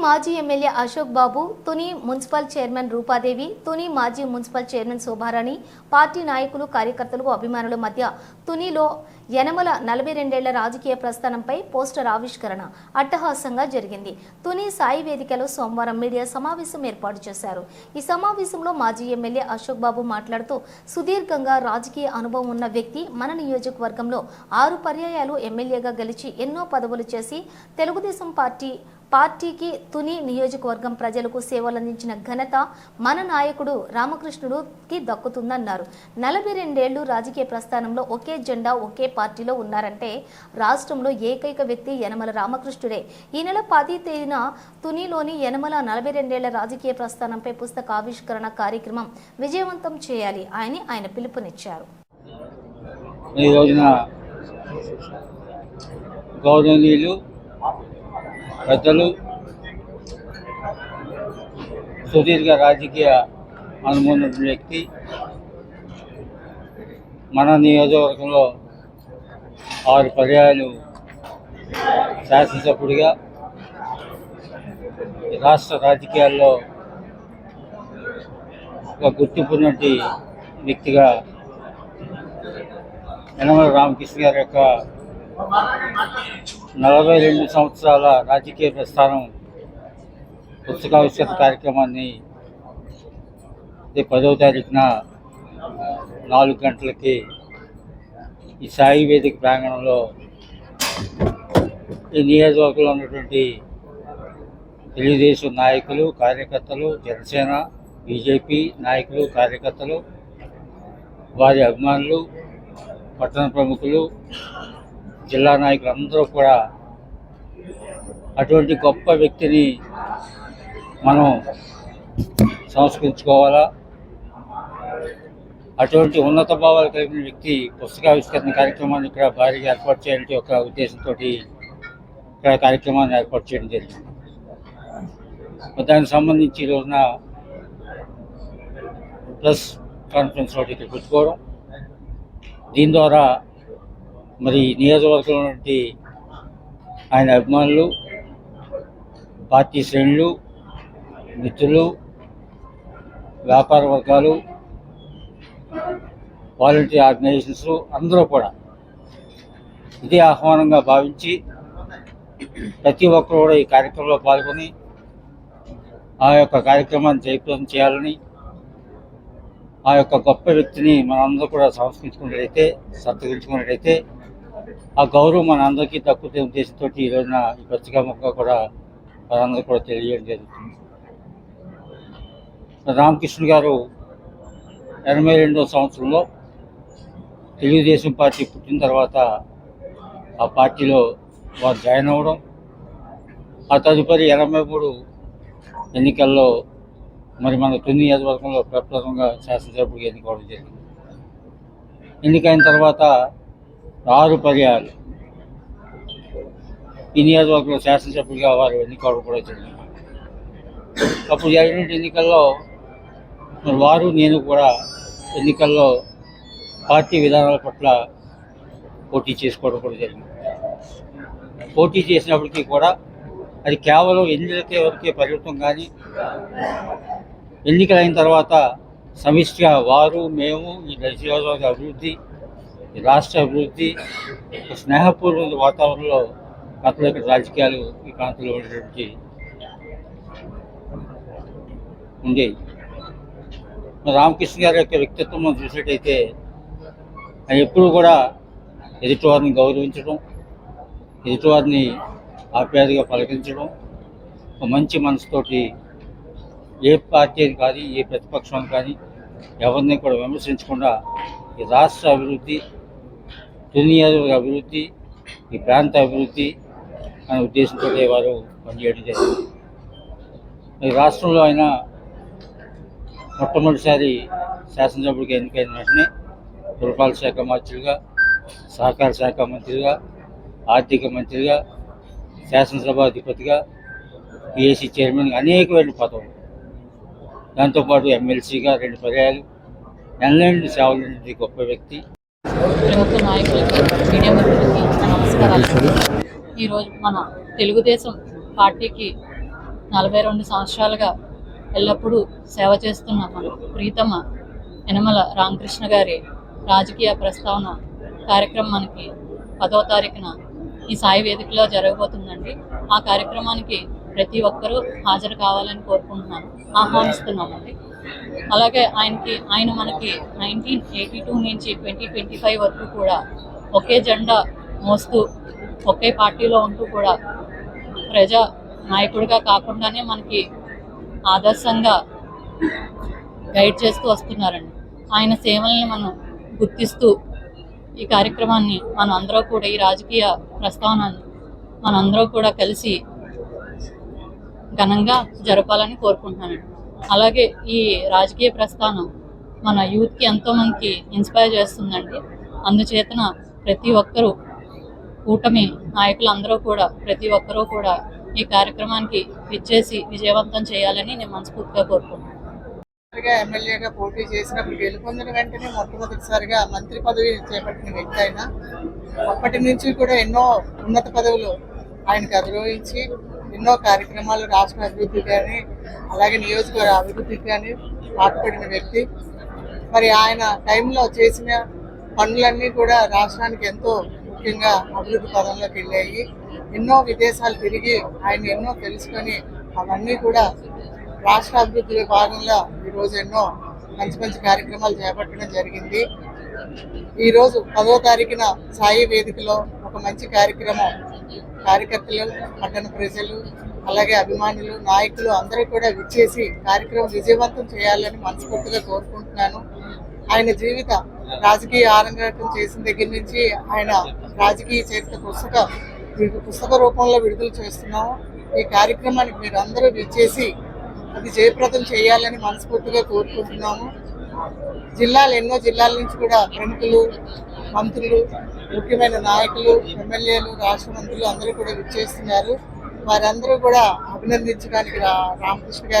మాజీ MLA Ashok Babu Tuni municipal chairman Roopadevi Tuni మాజీ municipal chairman Shobharani party నాయకులు కార్యకర్తలు అభిమానుల మధ్య తునిలో యనమల నలభై రెండేళ్ళ రాజకీయ ప్రస్థానంపై పోస్టర్ ఆవిష్కరణ అట్టహాసంగా జరిగింది. తుని సాయి వేదికలో సోమవారం మీడియా సమావేశం ఏర్పాటు చేశారు. ఈ సమావేశంలో మాజీ ఎమ్మెల్యే అశోక్ బాబు మాట్లాడుతూ సుదీర్ఘంగా రాజకీయ అనుభవం ఉన్న వ్యక్తి మన నియోజకవర్గంలో ఆరు పర్యాయాలు ఎమ్మెల్యేగా గెలిచి ఎన్నో పదవులు చేసి తెలుగుదేశం పార్టీ పార్టీకి తుని నియోజకవర్గం ప్రజలకు సేవలందించిన ఘనత మన నాయకుడు రామకృష్ణుడుకి దక్కుతుందన్నారు. నలభై రెండేళ్ళు రాజకీయ ప్రస్థానంలో ఒకే జెండా ఒకే పార్టీలో ఉన్నారంటే రాష్ట్రంలో ఏకైక వ్యక్తి యనమల రామకృష్ణుడే. ఈ నెల పది తేదీన తునిలోని యనమల నలభై రెండేళ్ళ రాజకీయ ప్రస్థానంపై పుస్తక ఆవిష్కరణ కార్యక్రమం విజయవంతం చేయాలి అని ఆయన పిలుపునిచ్చారు. ఈ రోజున గౌరవనీయులు పెద్దలు సుదీర్ఘ రాజకీయ అనుభవం వ్యక్తి మన నియోజకవర్గంలో ఆరు పర్యాయాలు శాసనసభ్యుడిగా రాష్ట్ర రాజకీయాల్లో ఒక గుర్తింపున్నటి వ్యక్తిగా యనమల రామకృష్ణ గారి యొక్క నలభై రెండు సంవత్సరాల రాజకీయ ప్రస్థానం పుస్తకావిష్కరణ కార్యక్రమాన్ని పదో పదవ తారీఖున నాలుగు గంటలకి ఈ సాయి వేదిక ప్రాంగణంలో ఈ నియోజకవర్గంలో ఉన్నటువంటి తెలుగుదేశం నాయకులు కార్యకర్తలు జనసేన బీజేపీ నాయకులు కార్యకర్తలు వారి అభిమానులు పట్టణ ప్రముఖులు జిల్లా నాయకులు అందరూ కూడా అటువంటి గొప్ప వ్యక్తిని మనం సంస్కరించుకోవాలా? అటువంటి ఉన్నత భావాలు కలిగిన వ్యక్తి పుస్తకావిష్కరణ కార్యక్రమాన్ని ఇక్కడ భారీగా ఏర్పాటు చేయాలంటే ఒక ఉద్దేశంతో ఇక్కడ కార్యక్రమాన్ని ఏర్పాటు చేయడం జరిగింది. దానికి సంబంధించి ఉన్న రోజున ప్రెస్ కాన్ఫరెన్స్ ఒకటి ఇక్కడ పెట్టుకోవడం. దీని ద్వారా మరి నియోజకవర్గంలో ఉన్నటువంటి ఆయన అభిమానులు పార్టీ శ్రేణులు మిత్రులు వ్యాపార వర్గాలు వాలంటీర్ ఆర్గనైజేషన్స్ అందరూ కూడా ఇదే ఆహ్వానంగా భావించి ప్రతి ఒక్కరు కూడా ఈ కార్యక్రమంలో పాల్గొని ఆ యొక్క కార్యక్రమాన్ని జయప్రదం చేయాలని ఆ యొక్క గొప్ప వ్యక్తిని మనందరూ కూడా సంస్కరించుకున్నట్లయితే సత్కరించుకున్నట్లయితే ఆ గౌరవం మన అందరికీ దక్కుతే ఉద్దేశంతో ఈ రోజున ఈ పత్రికా కూడా మనందరూ కూడా తెలియడం జరుగుతుంది. రామకృష్ణ గారు ఎనభై రెండవ సంవత్సరంలో తెలుగుదేశం పార్టీ పుట్టిన తర్వాత ఆ పార్టీలో వారు జాయిన్ అవ్వడం ఆ తదుపరి ఎనభై మూడు ఎన్నికల్లో మరి మన తొమ్మిది నియోజకవర్గంలో ప్రప్రథమంగా శాసనసభ్యుడిగా ఎన్నుకోవడం జరిగింది. ఎన్నికైన తర్వాత ఆరు పర్యాలు ఈ నియోజకవర్గంలో శాసనసభ్యుడిగా వారు ఎన్నుకోవడం కూడా జరిగింది. అప్పుడు జరిగిన ఎన్నికల్లో మరి వారు నేను కూడా ఎన్నికల్లో పార్టీ విధానాల పట్ల పోటీ చేసుకోవడం కూడా జరిగింది. పోటీ చేసినప్పటికీ కూడా అది కేవలం ఎన్నికలకే వరకే పరిమితం కానీ ఎన్నికలైన తర్వాత సమిష్టిగా వారు మేము ఈ నియోజకవర్గ అభివృద్ధి రాష్ట్ర అభివృద్ధి స్నేహపూర్వక వాతావరణంలో గతంలో ఇక్కడ రాజకీయాలు ఈ ప్రాంతంలో ఉండేటువంటి ఉండేవి. రామకృష్ణ గారి యొక్క వ్యక్తిత్వం మనం చూసినట్టయితే ఆయన ఎప్పుడూ కూడా ఎదుటివారిని గౌరవించడం ఎదుటివారిని ఆప్యాయతగా పలకరించడం ఒక మంచి మనసుతోటి ఏ పార్టీ అని కానీ ఏ ప్రతిపక్షం కానీ ఎవరిని కూడా విమర్శించకుండా ఈ రాష్ట్ర అభివృద్ధి దునియాల అభివృద్ధి ఈ ప్రాంత అభివృద్ధి అనే ఉద్దేశంతో వారు పనిచేయడం జరిగింది. ఈ రాష్ట్రంలో అయినా మొట్టమొదటిసారి శాసనసభ్యుడిగా ఎన్నికైన వెంటనే పురపాలక శాఖ మంత్రిగా సహకార శాఖ మంత్రిగా ఆర్థిక మంత్రిగా శాసనసభాధిపతిగా పిఎస్సి చైర్మన్ అనేకమైన పదవులు. దాంతోపాటు ఎమ్మెల్సీగా రెండు పర్యాలు ఎన్లైన్ సేవలు గొప్ప వ్యక్తి. ఈరోజు మన తెలుగుదేశం పార్టీకి నలభై రెండు సంవత్సరాలుగా ఎల్లప్పుడూ సేవ చేస్తున్న మన ప్రీతమ యనమల రామకృష్ణ గారి రాజకీయ ప్రస్తావన కార్యక్రమం మనకి పదో తారీఖున ఈ సాయి వేదికలో జరగబోతుందండి. ఆ కార్యక్రమానికి ప్రతి ఒక్కరూ హాజరు కావాలని కోరుకుంటున్నాను. ఆహ్వానిస్తున్నామండి. అలాగే ఆయనకి ఆయన మనకి నైన్టీన్ ఎయిటీ టూ నుంచి ట్వంటీ ట్వంటీ ఫైవ్ వరకు కూడా ఒకే జెండా మోస్తూ ఒకే పార్టీలో ఉంటూ కూడా ప్రజా నాయకుడిగా కాకుండానే మనకి ఆదర్శంగా గైడ్ చేస్తూ వస్తున్నారండి. ఆయన సేవల్ని మనం గుర్తిస్తూ ఈ కార్యక్రమాన్ని మనం అందరూ కూడా ఈ రాజకీయ ప్రస్తావనని మనందరూ కూడా కలిసి ఘనంగా జరపాలని కోరుకుంటున్నానండి. అలాగే ఈ రాజకీయ ప్రస్థానం మన యూత్కి ఎంతో మందికి ఇన్స్పైర్ చేస్తుందండి. అందుచేతన ప్రతి ఒక్కరూ కూటమి నాయకులందరూ కూడా ప్రతి ఒక్కరూ కూడా ఈ కార్యక్రమానికి విచ్చేసి విజయవంతం చేయాలని నేను మనస్ఫూర్తిగా కోరుకుంటున్నాను. ఎమ్మెల్యేగా పోటీ చేసినప్పుడు గెలుపొందిన వెంటనే మొట్టమొదటిసారిగా మంత్రి పదవి చేపట్టిన వ్యక్తి ఆయన. అప్పటి నుంచి కూడా ఎన్నో ఉన్నత పదవులు ఆయనకు అధిరోహించి ఎన్నో కార్యక్రమాలు రాష్ట్ర అభివృద్ధి కానీ అలాగే నియోజకవర్గ అభివృద్ధికి కానీ పాటుపడిన వ్యక్తి. మరి ఆయన టైంలో చేసిన పనులన్నీ కూడా రాష్ట్రానికి ఎంతో ముఖ్యంగా అభివృద్ధి పదంలోకి వెళ్ళాయి. ఎన్నో విదేశాలు తిరిగి ఆయన ఎన్నో తెలుసుకొని అవన్నీ కూడా రాష్ట్ర అభివృద్ధిలో భాగంగా ఈరోజు ఎన్నో మంచి మంచి కార్యక్రమాలు చేపట్టడం జరిగింది. ఈరోజు పదో తారీఖున సాయి వేదికలో ఒక మంచి కార్యక్రమం. కార్యకర్తలు పట్టణ ప్రజలు అలాగే అభిమానులు నాయకులు అందరూ కూడా విచ్చేసి కార్యక్రమం విజయవంతం చేయాలని మనస్ఫూర్తిగా కోరుకుంటున్నాను. ఆయన జీవిత రాజకీయ ఆరంగం చేసిన దగ్గర నుంచి ఆయన రాజకీయ చరిత్ర పుస్తకం పుస్తక రూపంలో విడుదల చేస్తున్నాము. ఈ కార్యక్రమానికి మీరు అందరూ విచ్చేసి అది జయప్రదం చేయాలని మనస్ఫూర్తిగా కోరుకుంటున్నాము. జిల్లాలు ఎన్నో జిల్లాల నుంచి కూడా ప్రముఖులు మంత్రులు ముఖ్యమైన నాయకులు ఎమ్మెల్యేలు రాష్ట్ర మంత్రులు అందరూ కూడా విచ్చేస్తున్నారు. వారందరూ కూడా అభినందించడానికి రా- రామకృష్ణ గారు